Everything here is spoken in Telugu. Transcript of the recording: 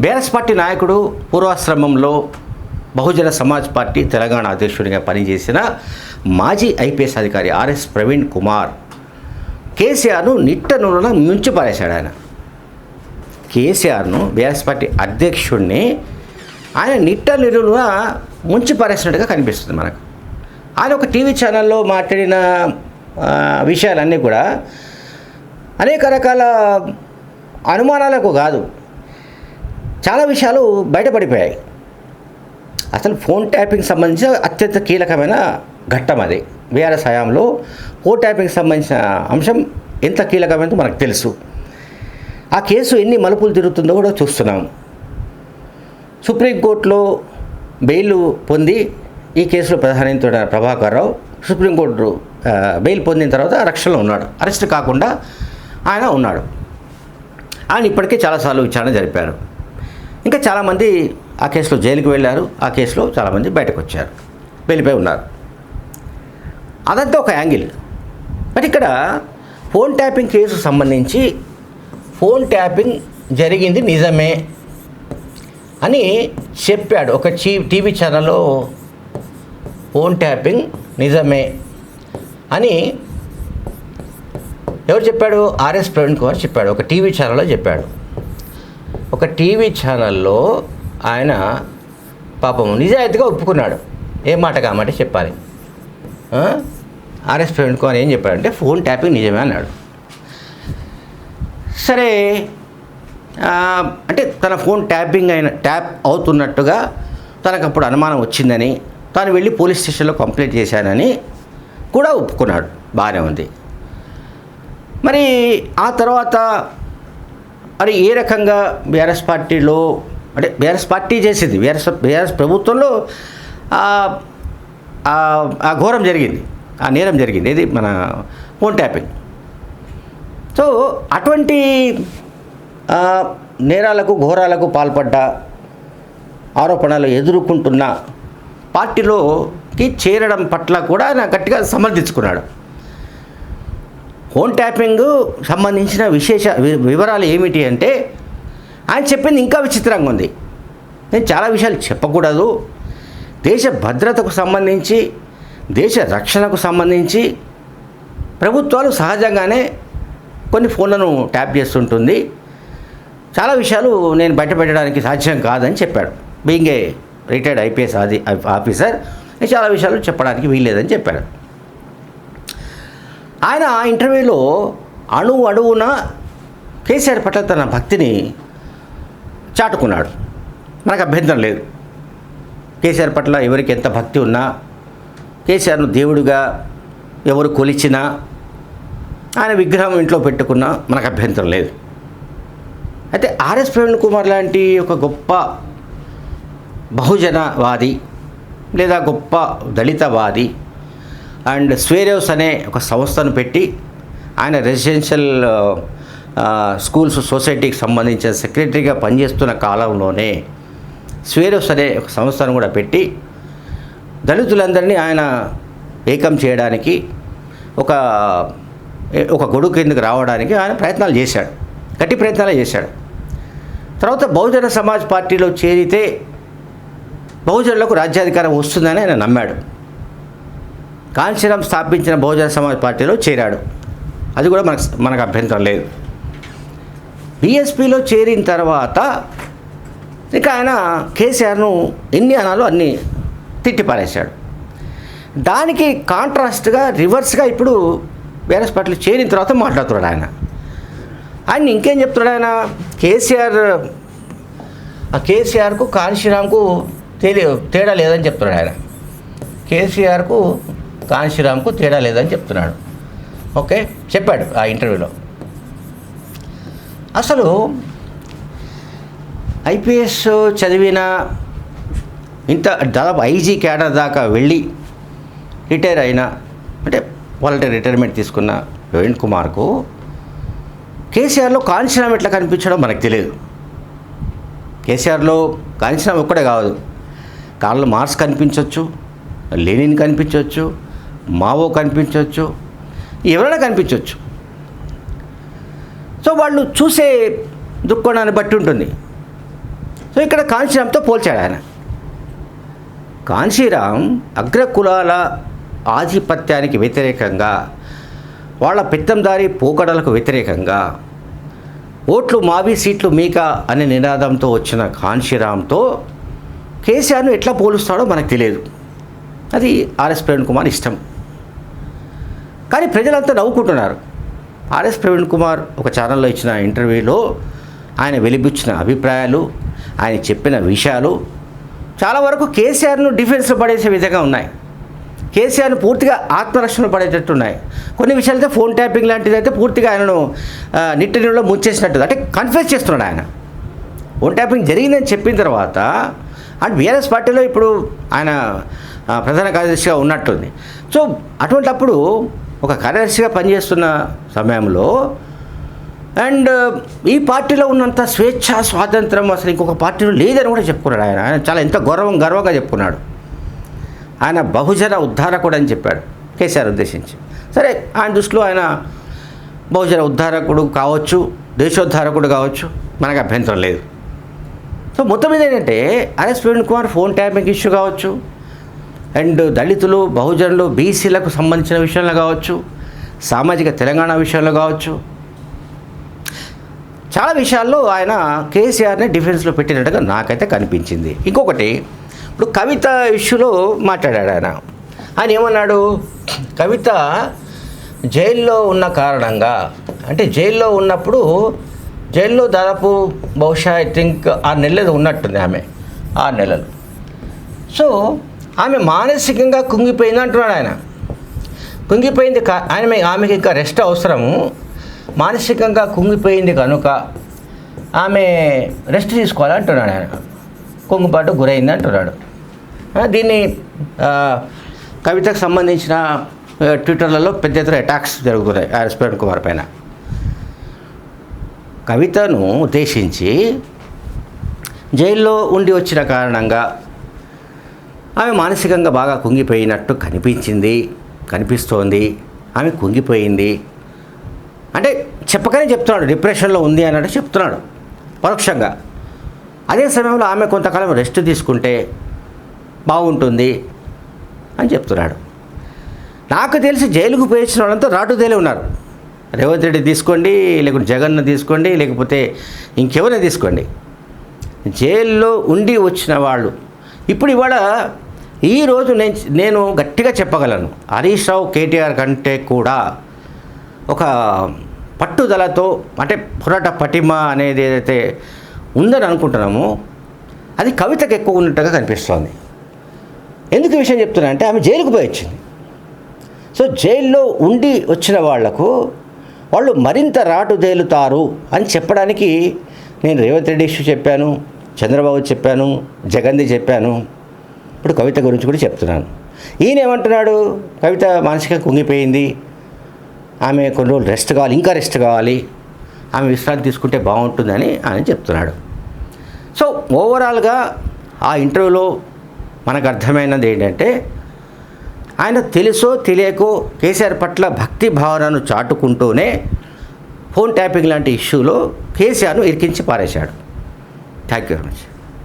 బీఆర్ఎస్ పార్టీ నాయకుడు పూర్వాశ్రమంలో బహుజన సమాజ్ పార్టీ తెలంగాణ అధ్యక్షుడిగా పనిచేసిన మాజీ ఐపీఎస్ అధికారి ఆర్ఎస్ ప్రవీణ్ కుమార్ కేసీఆర్ను నిట్ట నూనె ముంచి పారేశాడు ఆయన. కేసీఆర్ను బీఆర్ఎస్ పార్టీ అధ్యక్షుడిని ఆయన నిట్ట నిలువుగా ముంచి పారేసినట్టుగా కనిపిస్తుంది మనకు. ఆయన ఒక టీవీ ఛానల్లో మాట్లాడిన విషయాలన్నీ కూడా అనేక రకాల అనుమానాలకు కాదు చాలా విషయాలు బయటపడిపోయాయి. అసలు ఫోన్ ట్యాపింగ్ సంబంధించిన అత్యంత కీలకమైన ఘట్టం అది. బీఆర్ఎస్ హయాంలో ఫోన్ ట్యాపింగ్ సంబంధించిన అంశం ఎంత కీలకమైనదో మనకు తెలుసు. ఆ కేసు ఎన్ని మలుపులు తిరుగుతుందో కూడా చూస్తున్నాం. సుప్రీంకోర్టులో బెయిల్ పొంది ఈ కేసులో ప్రధానించిన Prabhakar Rao supreme court bail పొందిన తర్వాత రక్షణలో ఉన్నాడు. అరెస్ట్ కాకుండా ఆయన ఉన్నాడు. ఆయన ఇప్పటికే చాలాసార్లు విచారణ జరిపారు. ఇంకా చాలామంది ఆ కేసులో జైలుకి వెళ్ళారు ఆ కేసులో చాలామంది బయటకు వచ్చారు వెళ్ళిపోయి ఉన్నారు. అదంతా ఒక యాంగిల్. బట్ ఇక్కడ ఫోన్ ట్యాపింగ్ కేసు సంబంధించి ఫోన్ ట్యాపింగ్ జరిగింది నిజమే అని చెప్పాడు. ఒక చీ టీవీ ఛానల్లో ఫోన్ ట్యాపింగ్ నిజమే అని ఎవరు చెప్పాడు? ఆర్ఎస్ ప్రవీణ్ కుమార్ చెప్పాడు. ఒక టీవీ ఛానల్లో చెప్పాడు. ఒక టీవీ ఛానల్లో ఆయన పాపం నిజాయితీగా ఒప్పుకున్నాడు. ఏ మాట కామాట చెప్పాలి. ఆర్ఎస్ ప్రవీణ్ కుమార్ ఏం చెప్పాడంటే ఫోన్ ట్యాపింగ్ నిజమే అన్నాడు. సరే అంటే తన ఫోన్ ట్యాపింగ్ అయిన ట్యాప్ అవుతున్నట్టుగా తనకు అప్పుడు అనుమానం వచ్చిందని తాను వెళ్ళి పోలీస్ స్టేషన్లో కంప్లైంట్ చేశానని కూడా ఒప్పుకున్నాడు. బాగానే ఉంది. మరి ఆ తర్వాత మరి ఏ రకంగా బీఆర్ఎస్ పార్టీలో అంటే బీఆర్ఎస్ పార్టీ చేసింది బీఆర్ఎస్ బీఆర్ఎస్ ప్రభుత్వంలో ఆ- ఘోరం జరిగింది ఆ నేరం జరిగింది ఇది మన ఫోన్ ట్యాపింగ్. సో అటువంటి నేరాలకు ఘోరాలకు పాల్పడ్డ ఆరోపణలు ఎదుర్కొంటున్న పార్టీలోకి చేరడం పట్ల కూడా ఆయన గట్టిగా సమర్థించుకున్నాడు. ఫోన్ ట్యాపింగ్ సంబంధించిన విశేష వి- వివరాలు ఏమిటి అంటే ఆయన చెప్పింది ఇంకా విచిత్రంగా ఉంది. నేను చాలా విషయాలు చెప్పకూడదు. దేశ భద్రతకు సంబంధించి దేశ రక్షణకు సంబంధించి ప్రభుత్వాలు సహజంగానే కొన్ని ఫోన్లను ట్యాప్ చేస్తుంటుంది. చాలా విషయాలు నేను బయటపెట్టడానికి సాధ్యం కాదని చెప్పాడు. బీయింగ్ ఏ రిటైర్డ్ ఐపీఎస్ ఆది ఆఫీసర్. చాలా విషయాలు చెప్పడానికి వీల్లేదని చెప్పాడు. ఆయన ఆ ఇంటర్వ్యూలో అణు అణువున కేసీఆర్ పట్ల తన భక్తిని చాటుకున్నాడు. మనకు అభ్యంతరం లేదు. కేసీఆర్ పట్ల ఎవరికి ఎంత భక్తి ఉన్నా కేసీఆర్ను దేవుడిగా ఎవరు కొలిచినా ఆయన విగ్రహం ఇంట్లో పెట్టుకున్నా మనకు అభ్యంతరం లేదు. అయితే ఆర్ఎస్ ప్రవీణ్ కుమార్ లాంటి ఒక గొప్ప బహుజనవాది లేదా గొప్ప దళితవాది అండ్ స్వేరేవ్స్ అనే ఒక సంస్థను పెట్టి ఆయన రెసిడెన్షియల్ స్కూల్స్ సొసైటీకి సంబంధించిన సెక్రటరీగా పనిచేస్తున్న కాలంలోనే స్వేరేవ్స్ అనే ఒక సంస్థను కూడా పెట్టి దళితులందరినీ ఆయన ఏకం చేయడానికి ఒక ఒక గొడుగు కిందకి రావడానికి ఆయన ప్రయత్నాలు చేశాడు. గట్టి ప్రయత్నాలు చేశాడు. తర్వాత బహుజన సమాజ్ పార్టీలో చేరితే బహుజనులకు రాజ్యాధికారం వస్తుందని ఆయన నమ్మాడు. కాంచీరాం స్థాపించిన బహుజన సమాజ్ పార్టీలో చేరాడు. అది కూడా మనకు మనకు అభ్యంతరం లేదు. బీఎస్పీలో చేరిన తర్వాత ఇక ఆయన కేసీఆర్ను ఎన్ని అనాలో అన్ని తిట్టిపారేశాడు. దానికి కాంట్రాస్ట్గా రివర్స్గా ఇప్పుడు బీఆర్ఎస్ పార్టీలో చేరిన తర్వాత మాట్లాడుతున్నాడు ఆయన. ఆయన ఇంకేం చెప్తున్నాడు ఆయన? కేసీఆర్ ఆ కేసీఆర్కు కాంశీరామ్కు తెలియ తేడా లేదని చెప్తున్నాడు ఆయన. కేసీఆర్కు కాంశీరామ్కు తేడా లేదని చెప్తున్నాడు. ఓకే? చెప్పాడు ఆ ఇంటర్వ్యూలో. అసలు ఐపీఎస్ చదివిన ఇంత దాదాపు ఐజీ క్యాడర్ దాకా వెళ్ళి రిటైర్ అయిన అంటే వాలంటీర్ రిటైర్మెంట్ తీసుకున్న ప్రవీణ్ కుమార్కు కేసీఆర్లో కాంచనం ఎట్లా కనిపించడం మనకు తెలియదు. కేసీఆర్లో కాంచనం ఒక్కడే కాదు. కార్లు మార్క్స్ కనిపించవచ్చు లెనిన్ కనిపించవచ్చు మావో కనిపించవచ్చు ఎవరైనా కనిపించవచ్చు సో వాళ్ళు చూసే దృక్కోణాన్ని బట్టి ఉంటుంది. సో ఇక్కడ కాంశీరామ్తో పోల్చాడు ఆయన. కాంశీరామ్ అగ్రకులాల ఆధిపత్యానికి వ్యతిరేకంగా వాళ్ళ పెత్తందారి పోకడలకు వ్యతిరేకంగా ఓట్లు మావి సీట్లు మీక అనే నినాదంతో వచ్చిన కాంశీరామ్తో కేసీఆర్ను ఎట్లా పోలుస్తాడో మనకు తెలియదు. అది ఆర్ఎస్ ప్రవీణ్ కుమార్ ఇష్టం. కానీ ప్రజలంతా నవ్వుకుంటున్నారు. ఆర్ఎస్ ప్రవీణ్ కుమార్ ఒక ఛానల్లో ఇచ్చిన ఇంటర్వ్యూలో ఆయన వెలిపించిన అభిప్రాయాలు ఆయన చెప్పిన విషయాలు చాలా వరకు కేసీఆర్ను డిఫెన్స్లో పడేసే విధంగా ఉన్నాయి. కేసీఆర్ను పూర్తిగా ఆత్మరక్షణ పడేటట్టు ఉన్నాయి. కొన్ని విషయాలైతే ఫోన్ ట్యాపింగ్ లాంటిది అయితే పూర్తిగా ఆయనను ఆ, నిట్ట నీళ్ళలో ముంచేసినట్టు అంటే కన్ఫ్యూజ్ చేస్తున్నాడు ఆయన. ఫోన్ ట్యాపింగ్ జరిగిందని చెప్పిన తర్వాత అండ్ బీఆర్ఎస్ పార్టీలో ఇప్పుడు ఆయన ప్రధాన కార్యదర్శిగా ఉన్నట్టుంది. సో అటువంటప్పుడు ఒక కార్యదర్శిగా పనిచేస్తున్న సమయంలో అండ్ ఈ పార్టీలో ఉన్నంత స్వేచ్ఛ స్వాతంత్రం అసలు ఇంకొక పార్టీలో లేదని కూడా చెప్పుకున్నాడు ఆయన. ఆయన చాలా ఎంత గౌరవం గర్వంగా చెప్పుకున్నాడు. ఆయన బహుజన ఉద్ధారకుడు అని చెప్పాడు కేసీఆర్ ఉద్దేశించి. సరే ఆయన దృష్టిలో ఆయన బహుజన ఉద్ధారకుడు కావచ్చు దేశోద్ధారకుడు కావచ్చు మనకు అభ్యంతరం లేదు. సో మొత్తం మీద ఏంటంటే R S Praveen Kumar phone tapping issue కావచ్చు అండ్ దళితులు బహుజనులు బీసీలకు సంబంధించిన విషయంలో కావచ్చు సామాజిక తెలంగాణ విషయంలో కావచ్చు. చాలా విషయాల్లో ఆయన కేసీఆర్ని డిఫెన్స్లో పెట్టినట్టుగా నాకైతే కనిపించింది. ఇంకొకటి ఇప్పుడు కవిత ఇష్యూలో మాట్లాడాడు ఆయన. ఆయన ఏమన్నాడు? కవిత జైల్లో ఉన్న కారణంగా అంటే జైల్లో ఉన్నప్పుడు జైల్లో దాదాపు బహుశా ఐ థింక్ ఆరు నెలలు ఉన్నట్టుంది ఆమె ఆరు నెలలు. సో ఆమె మానసికంగా కుంగిపోయింది అంటున్నాడు ఆయన. కుంగిపోయింది కా ఆమె ఆమెకి ఇంకా రెస్ట్ అవసరము. మానసికంగా కుంగిపోయింది కనుక ఆమె రెస్ట్ తీసుకోవాలి అంటున్నాడు ఆయన. కుంగుపాటు గురైంది అంటున్నాడు. దీన్ని కవితకు సంబంధించిన ట్విట్టర్లలో పెద్ద ఎత్తున అటాక్స్ జరుగుతున్నాయి ఆర్ఎస్ ప్రవీణ్ కుమార్ పైన. కవితను ఉద్దేశించి జైల్లో ఉండి వచ్చిన కారణంగా ఆమె మానసికంగా బాగా కుంగిపోయినట్టు కనిపించింది కనిపిస్తోంది. ఆమె కుంగిపోయింది. అంటే చెప్పకనే చెప్తున్నాడు డిప్రెషన్లో ఉంది అన్నట్టు చెప్తున్నాడు పరోక్షంగా. అదే సమయంలో ఆమె కొంతకాలం రెస్ట్ తీసుకుంటే బాగుంటుంది అని చెప్తున్నాడు. నాకు తెలిసి జైలుకు పోయించిన వాళ్ళంతా రాటుదేలే ఉన్నారు. రేవంత్ రెడ్డి తీసుకోండి లేకుంటే జగన్ను తీసుకోండి లేకపోతే ఇంకెవరిని తీసుకోండి. జైల్లో ఉండి వచ్చిన వాళ్ళు. ఇప్పుడు ఇవాళ ఈరోజు నేను నేను గట్టిగా చెప్పగలను. హరీష్ రావు కేటీఆర్ కంటే కూడా ఒక పట్టుదలతో అంటే పోరాట పటిమ అనేది ఏదైతే ఉందని అనుకుంటున్నామో అది కవితకు ఎక్కువ ఉన్నట్టుగా కనిపిస్తోంది. ఎందుకు విషయం చెప్తున్నా అంటే ఆమె జైలుకు పోయి వచ్చింది. సో జైల్లో ఉండి వచ్చిన వాళ్ళకు వాళ్ళు మరింత రాటు తేలుతారు అని చెప్పడానికి నేను రేవంత్ రెడ్డి ఇష్యూ చెప్పాను చంద్రబాబు చెప్పాను జగన్ది చెప్పాను. ఇప్పుడు కవిత గురించి కూడా చెప్తున్నాను. ఈయన ఏమంటున్నాడు కవిత మానసికంగా కుంగిపోయింది. ఆమె కొన్ని రోజులు రెస్ట్ కావాలి ఇంకా రెస్ట్ కావాలి. ఆమె విశ్రాంతి తీసుకుంటే బాగుంటుందని ఆయన చెప్తున్నాడు. సో ఓవరాల్గా ఆ ఇంటర్వ్యూలో మనకు అర్థమైనది ఏంటంటే ఆయన తెలుసో తెలియకో కేసీఆర్ పట్ల భక్తి భావనను చాటుకుంటూనే ఫోన్ ట్యాపింగ్ లాంటి ఇష్యూలో కేసీఆర్ను ఇరికించి పారేశాడు. Thank you very much